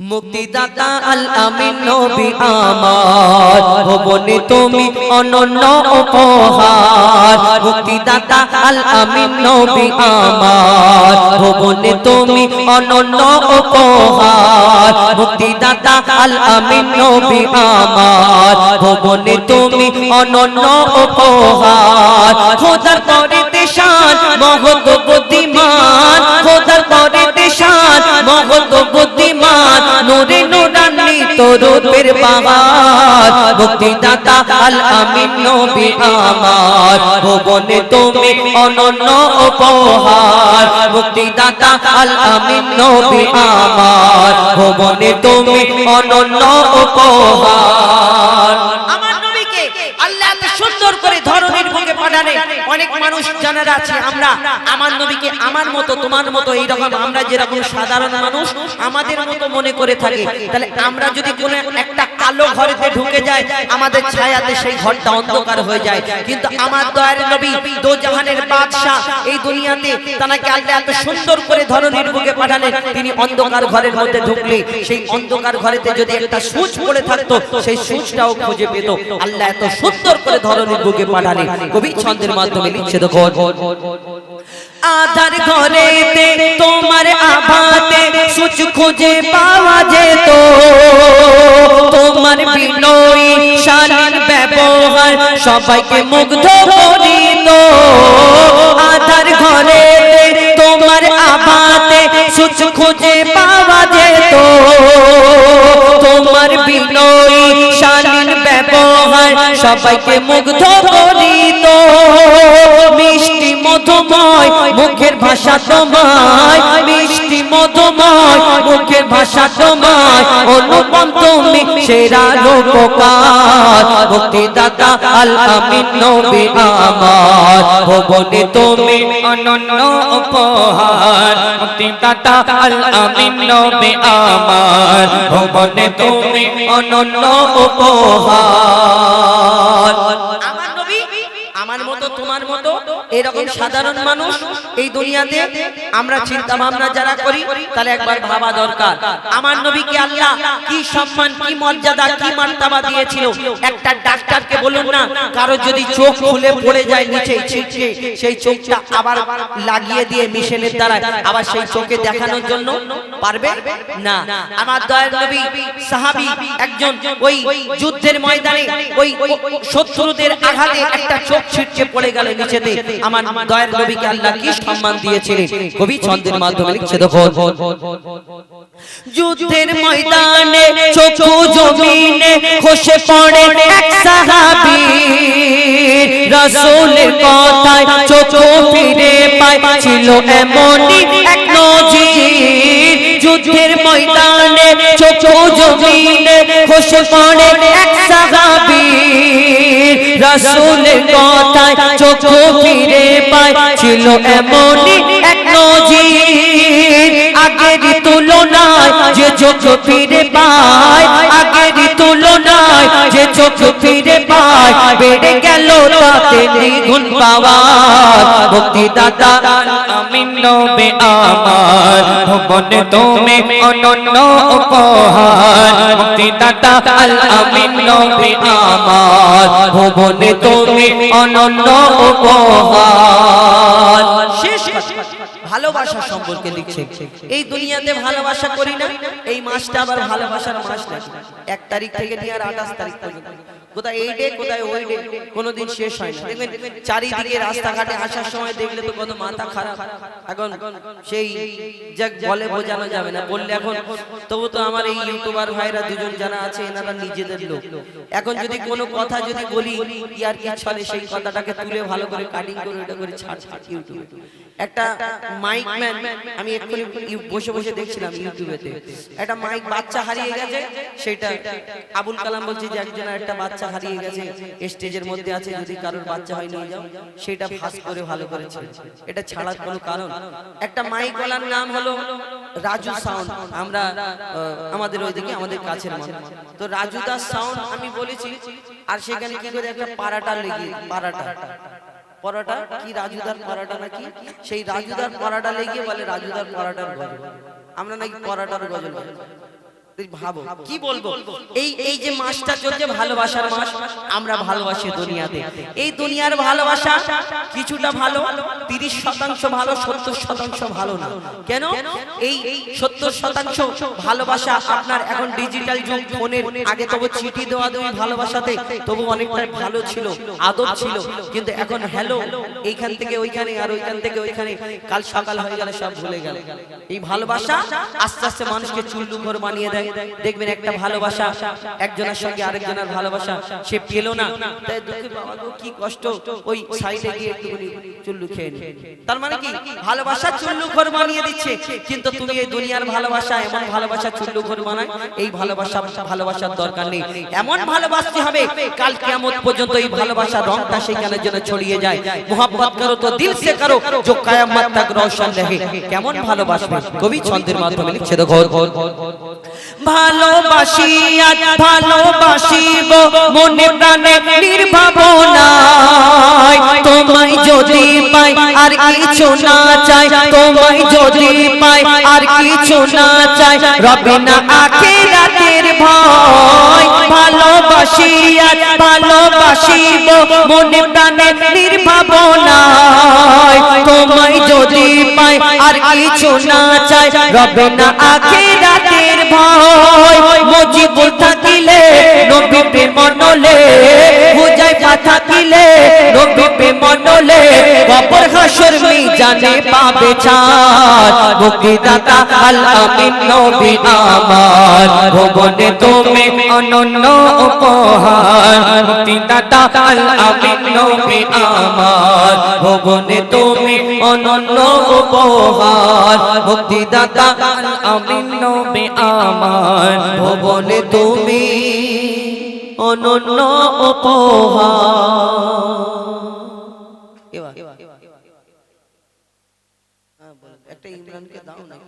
মুক্তিদাতা আল আমিন নবী আমার। ভবনে তুমি অনন্য উপহার। মুক্তিদাতা আল আমিন নবী আমার। ভবনে তুমি অনন্য উপহার। মুক্তিদাতা আল আমিন নবী আমার। ভবনে তুমি অনন্য উপহার। খোদার পরে দেশান মহৎ বুদ্ধিমান নূরান্বিত রূপের বাহার মুক্তিদাতা আল আমিন নবী আমার। ভুবনে তুমি অনন্য উপহার মুক্তিদাতা আল আমিন নবী আমার। ভুবনে তুমি অনন্য উপহার। আমার নবীকে আল্লাহ এত সুন্দর করে ধরনের অনেক মানুষ জানার আছে, আমরা আমার নবীকে আমার মতো, তোমার মতো এইরকম, আমরা যেরকম সাধারণ মানুষ, আমাদের মতো মনে করে থাকি। তাহলে আমরা যদি কোনো একটা কালো ঘরেতে ঢুকে যাই, আমাদের ছায়াতে সেই ঘরটা অন্ধকার হয়ে যায়। কিন্তু আমার দয়ার নবী, দো জাহানের বাদশাহ, এই দুনিয়াতে তাকে আল্লাহ এত সুন্দর করে ধরনের বুকে পাঠালেন, তিনি অন্ধকার ঘরের মধ্যে ঢুকলে, সেই অন্ধকার ঘরেতে যদি একটা সুচ পড়ে থাকতো, সেই সুচটাও খুঁজে পেত। আল্লাহ এত সুন্দর করে ধরনের বুকে পাঠালেন। কবি ছন্দের মাধ্যমে লিখছে দেখো আধার ঘরেতে তোমার আভাতে সুচ খুঁজে পাওয়া যেত। তোমার বিনয়ী শালীন ব্যবহার সবাইকে মুগ্ধ করিত আধার ঘরেতে তোমার আভাতে সুচ খুঁজে পাওয়া যেত। তোমার বিনয়ী শালীন ব্যবহার সবাইকে মুগ্ধ করিত মিষ্টি মধুময়, মুখের ভাষা তোমায়। মিষ্টি মধুময়, মুখের ভাষা তোমায়। অনুপম তুমি সেরা রূপকার মুক্তিদাতা আল আমিন নবী আমার। ভবনে তুমি অনন্য উপহার। আল আমিন নবী আমার। ভবনে তুমি অনন্য উপহার আমার নবী আমার মতো তোমার মতো এরকম সাধারণ মানুষ এই দুনিয়াতে আমরা চিন্তা ভাবনা যারা করি, তাহলে একবার ভাবা দরকার। আমার নবীকে আল্লাহ কি সম্মান, কি মর্যাদা, কি মার্তাবা দিয়েছিল? একটা ডাক্তারকে বলুন না, কারও যদি চোখ খুলে পড়ে যায় নিচে ছিটকে, সেই চোখটা আবার লাগিয়ে দিয়ে মিশেলের দ্বারা আবার সেই চোখে দেখানোর জন্য পারবে? না। আমার দয়ার নবী, সাহাবী একজন ওই যুদ্ধের ময়দানে, ওই শত্রুদের আঘাতে একটা চোখ ছিটকে পড়ে গেল নিচেতে। আমার দয়ার নবীকে আল্লাহ কি সম্মান দিয়েছিলেন? কবি ছন্দের মাধ্যমে লিখছে দেখো যুদ্ধের ময়দানে চোখু জমিনে খসে পড়ে এক সাহাবী রাসূলের কথায় চোখু ফিরে পায়, ছিল এমনই এক নজির। যুদ্ধের ময়দানে চোখু জমিনে খসে পড়ে এক রাসূলের কথায় চোখু ফিরে পায়, ছিল এমনই এক নজির। আগের তুলনায় যে চোখ ফিরে পায়, আগের তুলনায় যে চোখ ফিরে পায়, বেড়ে গেল তাতে দ্বিগুণ পাওয়ার। মুক্তিদাতা আমিন নবে আমার, ভবনে তুমি অনন্য উপহার। মুক্তিদাতা আল আমিন নবে আমার ভবনে তুমি অনন্য উপহার। ভালোবাসা সম্পর্কে লিখছে। এই দুনিয়াতে ভালোবাসা করি না, এই মাসটা আবার ভালোবাসার মাস না এক তারিখ থেকে নিয়ে আর আঠাশ তারিখ পর্যন্ত। কোথায় এই ডে কোথায় ওই ডে কোনোদিন শেষ হয় না। দেখবেন চারিদিকে রাস্তাঘাটে আসার সময় দেখলে তো কত মাথা খারাপ। এখন সেই যাক বলে বোঝানো যাবে না। বললে এখন, তবু তো আমার এই ইউটিউবার ভাইরা দুজন যারা আছে, এনারা নিজেদের লোক। এখন যদি কোনো কথা যদি বলি, ইয়ার কি ছলে সেই কথাটাকে তুলে ভালো করে কাটিং করে ওটা করে ছাড় ছাড়, ইউটিউবে। একটা মাইক ম্যান আমি এক্ষুনি বসে বসে দেখছিলাম ইউটিউবেতে। একটা মাইক বাচ্চা হারিয়ে গেছে, সেটা আবুল কালাম বলছে যে একজনের একটা বাচ্চা হারিয়ে গেছে স্টেজের মধ্যে আছে, যদি কারোর বাচ্চা হয়, নিয়ে যাও। সেটা ফাঁস করে ভালো করেছে। এটা ছাড়ার কোনো কারণ? একটা মাইক ওয়ালার নাম হলো রাজু সাউন্ড আমরা আমাদের ওইদিকে, আমাদের কাছের মানুষ। তো রাজু দাস সাউন্ড আমি বলেছি, আর সেখানে কি করে একটা পাড়াটা লেগে পাড়াটা। পরাটা কি রাজুদার পরাটা নাকি? সেই রাজুদার পরাটা লেগে বলে রাজুদার পরাটার গজল। আমরা নাকি পরাটার গজল ভাবো কি বলব? এই এই যে মাসটা চলছে ভালোবাসার মাস আমরা ভালোবাসি দুনিয়াতে। এই দুনিয়ার ভালোবাসা কিছুটা ভালো তিরিশ শতাংশ ভালো সত্তর শতাংশ ভালো না। কেন? এই সত্তর শতাংশ ভালোবাসা আপনার এখন ডিজিটাল যুগ ফোনের আগে তবু চিঠি দেওয়া দেওয়া ভালোবাসাতে তবু অনেকটা ভালো ছিল আদব ছিল। কিন্তু এখন হ্যালো এইখান থেকে ওইখানে আর ওইখান থেকে ওইখানে কাল সকাল হয়ে গেলে সব ভুলে গেল। এই ভালোবাসা আস্তে আস্তে মানুষকে চুল্লু ঘর বানিয়ে দেয়। দেখবেন একটা ভালোবাসা, একজনের সঙ্গে আরেকজনের ভালোবাসা, সে পেল না। তাই দুঃখে বাবা কি কষ্ট, ওই সাইডে গিয়ে একটুখানি চুল্লু খেয়ে নি তার মানে কি? ভালোবাসা চুল্লু ঘর বানিয়ে দিচ্ছে। কিন্তু তুমি এই দুনিয়ার ভালোবাসা, এমন ভালোবাসা চুল্লু ঘর বানায়, এই ভালোবাসা, ভালোবাসার দরকার নেই। এমন ভালোবাসতে হবে, কাল কিয়ামত পর্যন্ত এই ভালোবাসা রংটা সেখানের জন্য ছড়িয়ে যায়। মোহাম্মত করো তো, দিল সে করো, যে কায়ামত তাক রওশন রহে কেমন ভালোবাসবে? কবি ছন্দের মাধ্যমে লিখছে তো ঘর ঘর ঘর ভালোবাসি আজ ভালোবাসিব, মনে প্রাণে নির্ভাবনায়। তোমায় যদি পাই, আর কিছু না চাই। তোমায় যদি পাই, আর কিছু না চাই। রবে না আখেরাতের ভয়। ভালোবাসি আজ ভালোবাসিব, মনে প্রাণে নির্ভাবনায়। আর চায় রবে না আখেরাতের ভয়। মজিবুল থাকিলে মিজানে পাবে ছাড় মুক্তিদাতা আল নবী আমার। ভুবনে তুমি অনন্য উপহার। মুক্তিদাতা আল আমিন নবী আমার। ভুবনে তুমি অনন্য উপহার। মুক্তিদাতা আল নবী আমার। ভুবনে তুমি অনন্য উপহার এবার হ্যাঁ, বলো। একটা ইমরানকে দাও নাকি